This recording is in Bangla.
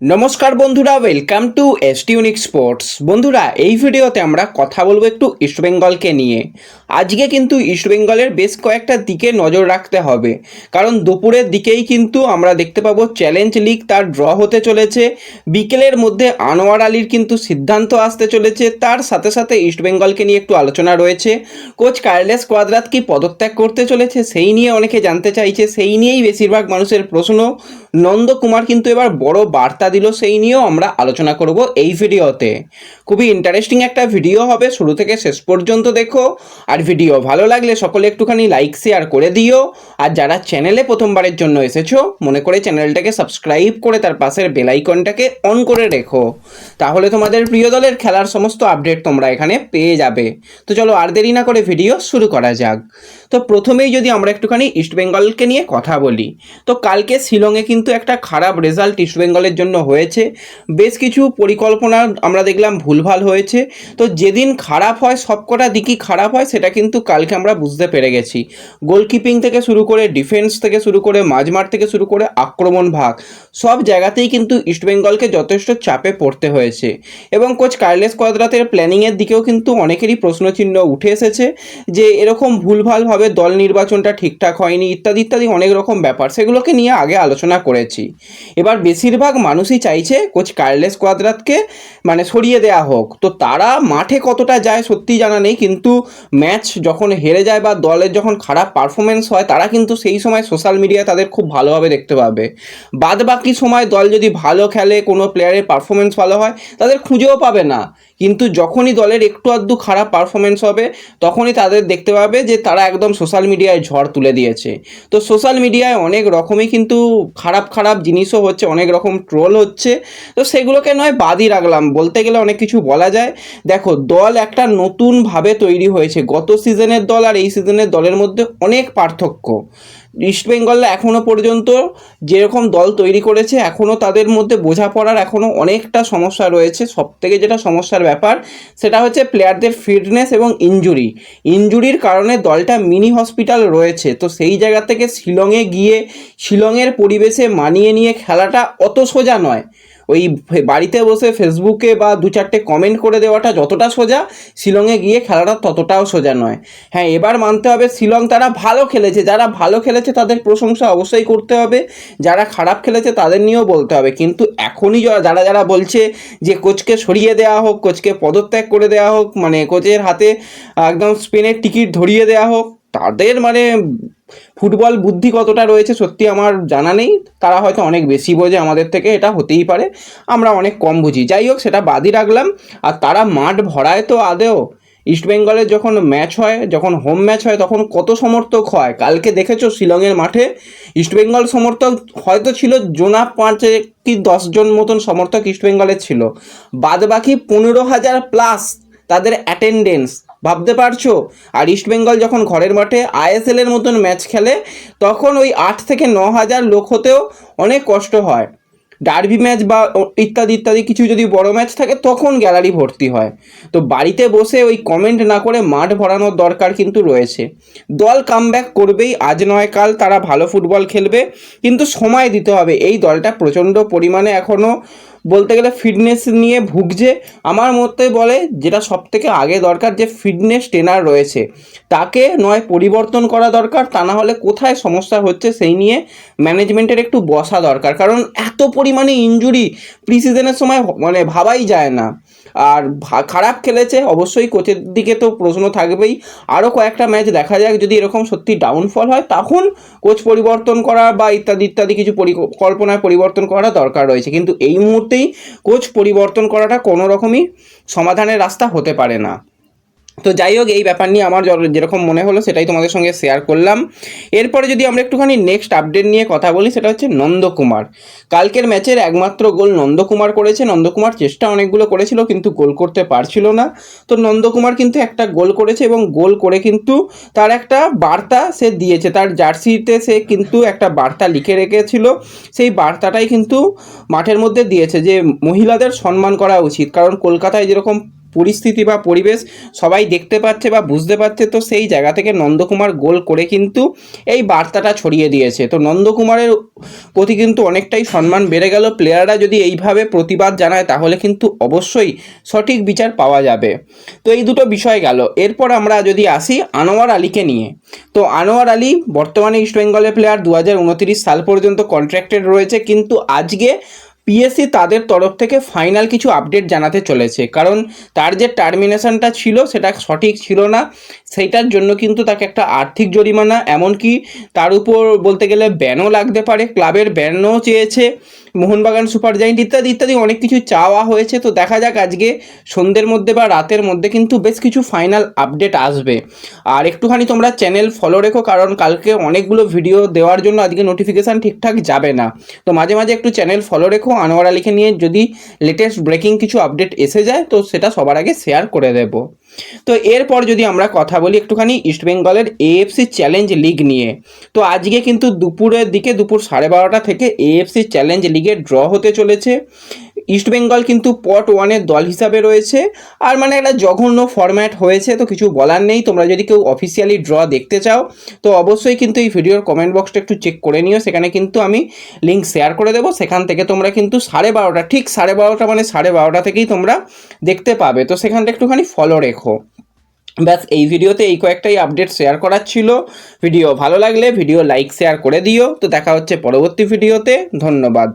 নমস্কার বন্ধুরা welcome to S unique sports বন্ধুরা, এই ভিডিওতে আমরা কথা বলব একটু ইস্টবেঙ্গলকে নিয়ে। আজকে কিন্তু ইস্টবেঙ্গলের বেশ কয়েকটা দিকে নজর রাখতে হবে। কারণ দুপুরের দিকেই কিন্তু আমরা দেখতে পাবো চ্যালেঞ্জ লিগ তার ড্র হতে চলেছে। বিকেলের মধ্যে আনোয়ার আলীর কিন্তু সিদ্ধান্ত আসতে চলেছে। তার সাথে সাথে ইস্টবেঙ্গলকে নিয়ে একটু আলোচনা রয়েছে। কোচ কার্লেস কোয়াদ্রাত কি পদত্যাগ করতে চলেছে সেই নিয়ে অনেকে জানতে চাইছে। সেই নিয়েই বেশিরভাগ মানুষের প্রশ্ন। নন্দকুমার কিন্তু এবার বড় বার্তা দিল সেই নিয়েও আমরা আলোচনা করব এই ভিডিওতে। খুবই ইন্টারেস্টিং একটা ভিডিও হবে, শুরু থেকে শেষ পর্যন্ত দেখো। আর ভিডিও ভালো লাগলে সকলে একটুখানি লাইক শেয়ার করে দিও। আর যারা চ্যানেলে প্রথমবারের জন্য এসেছ, মনে করে চ্যানেলটাকে সাবস্ক্রাইব করে তার পাশের বেল আইকনটাকে অন করে রেখো। তাহলে তোমাদের প্রিয় দলের খেলার সমস্ত আপডেট তোমরা এখানে পেয়ে যাবে। তো চলো আর দেরি না করে ভিডিও শুরু করা যাক। তো প্রথমেই যদি আমরা একটুখানি ইস্টবেঙ্গলকে নিয়ে কথা বলি, তো কালকে শিলংয়ে কিন্তু একটা খারাপ রেজাল্ট ইস্টবেঙ্গলের জন্য হয়েছে। বেশ কিছু পরিকল্পনা আমরা দেখলাম ভুলভাল হয়েছে। তো যেদিন খারাপ হয়, সবকটা দিকই খারাপ হয়, সেটা কিন্তু কালকে আমরা বুঝতে পেরে গেছি। গোলকিপিং থেকে শুরু করে ডিফেন্স থেকে শুরু করে, মাঝমাঠ থেকে শুরু করে, আক্রমণ ভাগ, সব জায়গাতেই কিন্তু ইস্টবেঙ্গলকে যথেষ্ট চাপে পড়তে হয়েছে। এবং কোচ কার্লেস কোয়াদ্রাতের প্ল্যানিংয়ের দিকেও কিন্তু অনেকেরই প্রশ্নচিহ্ন উঠে এসেছে যে, এরকম ভুলভালভাবে দল নির্বাচনটা ঠিকঠাক হয়নি, ইত্যাদি ইত্যাদি অনেক রকম ব্যাপার, সেগুলোকে নিয়ে আগে আলোচনা করেছি। এবার বেশিরভাগ মানুষই চাইছে কোচ কার্লেস কোয়াদ্রাতকে মানে সরিয়ে দেওয়া হোক। তো তারা মাঠে কতটা যায় সত্যি জানা নেই, কিন্তু ম্যাচ যখন হেরে যায় বা দলের যখন খারাপ পারফরমেন্স হয়, তারা কিন্তু সেই সময় সোশ্যাল মিডিয়ায় তাদের খুব ভালোভাবে দেখতে পাবে। বাদ বাকি সময় দল যদি ভালো খেলে, কোনো প্লেয়ারের পারফরমেন্স ভালো হয়, তাদের খুঁজেও পাবে না। কিন্তু যখনই দলের একটু আধটু খারাপ পারফরমেন্স হবে, তখনই তাদের দেখতে পাবে যে তারা একদম সোশ্যাল মিডিয়ায় ঝড় তুলে দিয়েছে। তো সোশ্যাল মিডিয়ায় অনেক রকমই কিন্তু খারাপ খারাপ জিনিসও হচ্ছে, অনেক রকম ট্রোল হচ্ছে। তো সেগুলোকে নয় বাদই রাখলাম। বলতে গেলে অনেক কিছু বলা যায়। দেখো, দল একটা নতুনভাবে তৈরি হয়েছে। গত সিজনের দল আর এই সিজনের দলের মধ্যে অনেক পার্থক্য। ইস্টবেঙ্গল এখনও পর্যন্ত যেরকম দল তৈরি করেছে এখনও তাদের মধ্যে বোঝাপড়ার এখনও অনেকটা সমস্যা রয়েছে। সব থেকে যেটা সমস্যার ব্যাপার, সেটা হচ্ছে প্লেয়ারদের ফিটনেস এবং ইঞ্জুরি ইঞ্জুরির কারণে দলটা মিনি হসপিটাল রয়েছে। তো সেই জায়গা থেকে শিলংয়ে গিয়ে, শিলংয়ের পরিবেশে মানিয়ে নিয়ে খেলাটা অত সোজা নয়। ওই বাড়িতে বসে ফেসবুকে বা দু চারটে কমেন্ট করে দেওয়াটা যতটা সোজা, শিলংয়ে গিয়ে খেলাটা ততটাও সোজা নয়। হ্যাঁ এবার মানতে হবে শিলং তারা ভালো খেলেছে, যারা ভালো খেলেছে তাদের প্রশংসা অবশ্যই করতে হবে, যারা খারাপ খেলেছে তাদের নিয়েও বলতে হবে। কিন্তু এখনই যারা যারা বলছে যে কোচকে সরিয়ে দেওয়া হোক, কোচকে পদত্যাগ করে দেওয়া হোক মানে কোচের হাতে একদম স্পেনের টিকিট ধরিয়ে দেওয়া হোক তাদের মানে ফুটবল বুদ্ধি কতটা রয়েছে সত্যি আমার জানা নেই। তারা হয়তো অনেক বেশি বোঝে আমাদের থেকে, এটা হতেই পারে। আমরা অনেক কম বুঝি। যাই হোক, সেটা বাদই রাখলাম। আর তারা মাঠ ভরায় তো আদেও ইস্টবেঙ্গলের যখন ম্যাচ হয়, যখন হোম ম্যাচ হয়, তখন কত সমর্থক হয়? কালকে দেখেছ শিলংয়ের মাঠে? ইস্টবেঙ্গল সমর্থক হয়তো ছিল জোনা পাঁচে কি দশজন মতন সমর্থক ইস্টবেঙ্গলের ছিল। বাদ বাকি পনেরো হাজার প্লাস তাদের অ্যাটেন্ডেন্স ভাবতে পারছ? আর ইস্টবেঙ্গল যখন ঘরের মাঠে আইএসএল এর মতন ম্যাচ খেলে, তখন ওই আট থেকে ন হাজার লোক হতেও অনেক কষ্ট হয়। ডার্বি ম্যাচ বা ইত্যাদি ইত্যাদি কিছু যদি বড় ম্যাচ থাকে, তখন গ্যালারি ভর্তি হয়। তো বাড়িতে বসে ওই কমেন্ট না করে মাঠ ভরানোর দরকার কিন্তু রয়েছে। দল কামব্যাক করবেই, আজ নয় কাল তারা ভালো ফুটবল খেলবে, কিন্তু সময় দিতে হবে। এই দলটা প্রচণ্ড পরিমাণে এখনও বলতে গেলে ফিটনেস নিয়ে ভুগছে। আমার মতে বলে, যেটা সব থেকে আগে দরকার যে ফিটনেস ট্রেনার রয়েছে, তাকে নয় পরিবর্তন করা দরকার, তা না হলে কোথায় সমস্যা হচ্ছে সেই নিয়ে ম্যানেজমেন্টের একটু বসা দরকার। কারণ এত পরিমাণে ইঞ্জুরি প্রিসিজনের সময় মানে ভাবাই যায় না। আর খারাপ খেলেছে, অবশ্যই কোচের দিকে তো প্রশ্ন থাকবেই। আরও কয়েকটা ম্যাচ দেখা যাক, যদি এরকম সত্যি ডাউনফল হয়, তখন কোচ পরিবর্তন করা বা ইত্যাদি ইত্যাদি কিছু পরিকল্পনায় পরিবর্তন করা দরকার রয়েছে। কিন্তু এই মুহূর্তেই কোচ পরিবর্তন করাটা কোনো রকমই সমাধানের রাস্তা হতে পারে না। তো যাই হোক, এই ব্যাপার নিয়ে আমার যেরকম মনে হলো সেটাই তোমাদের সঙ্গে শেয়ার করলাম। এরপরে যদি আমরা একটুখানি নেক্সট আপডেট নিয়ে কথা বলি, সেটা হচ্ছে নন্দকুমার। কালকের ম্যাচের একমাত্র গোল নন্দকুমার করেছে। নন্দকুমার চেষ্টা অনেকগুলো করেছিল, কিন্তু গোল করতে পারছিল না। তো নন্দকুমার কিন্তু একটা গোল করেছে এবং গোল করে কিন্তু তার একটা বার্তা সে দিয়েছে। তার জার্সিতে সে কিন্তু একটা বার্তা লিখে রেখেছিল। সেই বার্তাটাই কিন্তু মাঠের মধ্যে দিয়েছে যে মহিলাদের সম্মান করা উচিত। কারণ কলকাতায় যেরকম পরিস্থিতি বা পরিবেশ সবাই দেখতে পাচ্ছে বা বুঝতে পারছে, তো সেই জায়গা থেকে নন্দকুমার গোল করে কিন্তু এই বার্তাটা ছড়িয়ে দিয়েছে। তো নন্দকুমারের প্রতি কিন্তু অনেকটাই সম্মান বেড়ে গেল। প্লেয়াররা যদি এইভাবে প্রতিবাদ জানায়, তাহলে কিন্তু অবশ্যই সঠিক বিচার পাওয়া যাবে। তো এই দুটো বিষয় গেল। এরপর আমরা যদি আসি আনোয়ার আলীকে নিয়ে। তো আনোয়ার আলী বর্তমানে ইস্টবেঙ্গলের প্লেয়ার দু হাজার উনত্রিশ সাল পর্যন্ত কন্ট্রাক্টেড রয়েছে। কিন্তু আজকে পিএসসি তাদের তরফ থেকে ফাইনাল কিছু আপডেট জানাতে চলেছে। কারণ তার যে টার্মিনেশনটা ছিল সেটা সঠিক ছিল না। সেইটার জন্য কিন্তু তাকে একটা আর্থিক জরিমানা, এমনকি তার উপর বলতে গেলে ব্যানও লাগতে পারে। ক্লাবের ব্যানও চেয়েছে। মোহনবাগান সুপার জায়েন্ট ইত্যাদি ইত্যাদি অনেক কিছু চাওয়া হয়েছে। তো দেখা যাক আজকে সন্ধ্যের মধ্যে বা রাতের মধ্যে কিন্তু বেশ কিছু ফাইনাল আপডেট আসবে। আর একটুখানি তোমরা চ্যানেল ফলো রেখো, কারণ কালকে অনেকগুলো ভিডিও দেওয়ার জন্য আজকে নোটিফিকেশান ঠিকঠাক যাবে না। তো মাঝে মাঝে একটু চ্যানেল ফলো রেখো, আনোয়ারা লিখে নিয়ে যদি লেটেস্ট ব্রেকিং কিছু আপডেট এসে যায়, তো সেটা সবার আগে শেয়ার করে দেব। তো এরপর যদি আমরা কথা বলি একটুখানি ইস্টবেঙ্গলের এএফসি চ্যালেঞ্জ লিগ নিয়ে, তো আজকে কিন্তু দুপুরের দিকে দুপুর সাড়ে বারোটা থেকে এএফসি চ্যালেঞ্জ লিগে ড্র হতে চলেছে। ইস্টবেঙ্গল কিন্তু পট ওয়ানের দল হিসাবে রয়েছে। আর মানে একটা জঘন্য ফরম্যাট হয়েছে, তো কিছু বলার নেই। তোমরা যদি কেউ অফিসিয়ালি ড্র দেখতে চাও, তো অবশ্যই কিন্তু এই ভিডিওর কমেন্ট বক্সটা একটু চেক করে নিও। সেখানে কিন্তু আমি লিঙ্ক শেয়ার করে দেবো। সেখান থেকে তোমরা কিন্তু সাড়ে বারোটা, ঠিক সাড়ে বারোটা মানে সাড়ে বারোটা থেকেই তোমরা দেখতে পাবে। তো সেখানটা একটুখানি ফলো রেখো। ব্যাস, এই ভিডিওতে এই কয়েকটাই আপডেট শেয়ার করার ছিল। ভিডিও ভালো লাগলে ভিডিও লাইক শেয়ার করে দিও। তো দেখা হচ্ছে পরবর্তী ভিডিওতে। ধন্যবাদ।